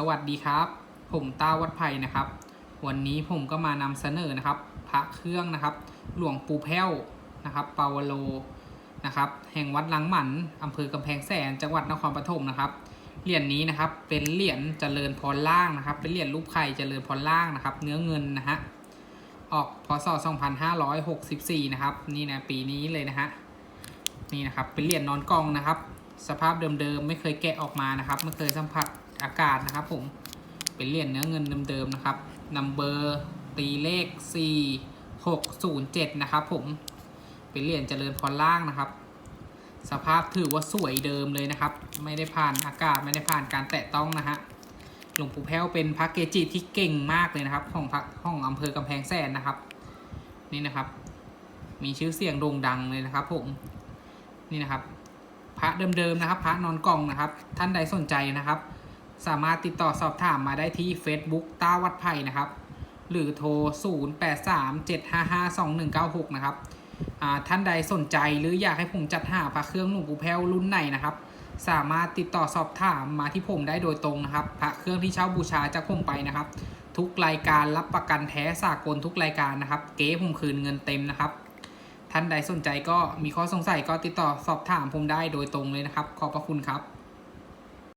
สวัสดีครับ ผมตาวัดไผ่นะครับ วันนี้ผมก็มานำเสนอนะครับ พระเครื่องนะครับ หลวงปู่แพ้วนะครับ ปาวโลนะครับ แห่งวัดลังหมันอำเภอกำแพงแสนจังหวัดนครปฐมนะครับเหรียญนี้นะครับเป็นเหรียญเจริญพรล่างนะครับ เป็นเหรียญรูปไข่เจริญพรล่างนะครับ เนื้อเงินนะฮะออกพศ 2564 นะครับ นี่นะปีนี้เลยนะฮะนี่นะครับเป็นเหรียญนอนกองนะครับ สภาพเดิมๆไม่เคยแกะออกมานะครับ ไม่เคยสัมผัส อากาศนะครับผมเป็นเหรียญเนื้อเงินเดิมๆนะครับนัมเบอร์ตีเลข 4 6 0 7 นะครับผมเป็นเหรียญเจริญพรล่างนะครับ สภาพถือว่าสวยเดิมเลยนะครับ ไม่ได้ผ่านอากาศไม่ได้ผ่านการแตะต้องนะฮะหลวงปู่แพ้วเป็นพระเกจิที่เก่งมากเลยนะครับ ของพระของอำเภอกำแพงแสนนะครับ นี่นะครับ มีชื่อเสียงโด่งดังเลยนะครับ ผมนี่นะครับ พระเดิมๆนะครับ พระนอนกล่องนะครับ ท่านใดสนใจนะครับ สามารถติดต่อสอบถามมาได้ที่ Facebook ต้าวัดไผ่นะครับ หรือโทร 0837552196 นะครับท่านใดสนใจหรืออยากให้ผมจัดหาพระเครื่องหลวงปู่แพ้วรุ่นไหนนะครับ สามารถติดต่อสอบถามมาที่ผมได้โดยตรงนะครับ พระเครื่องที่เช่าบูชาจากผมไปนะครับ ทุกรายการรับประกันแท้สากลทุกรายการนะครับ เก๊ผมคืนเงินเต็มนะครับ ท่านใดสนใจก็มีข้อสงสัยก็ติดต่อสอบถามผมได้โดยตรงเลยนะครับ ขอบพระคุณครับ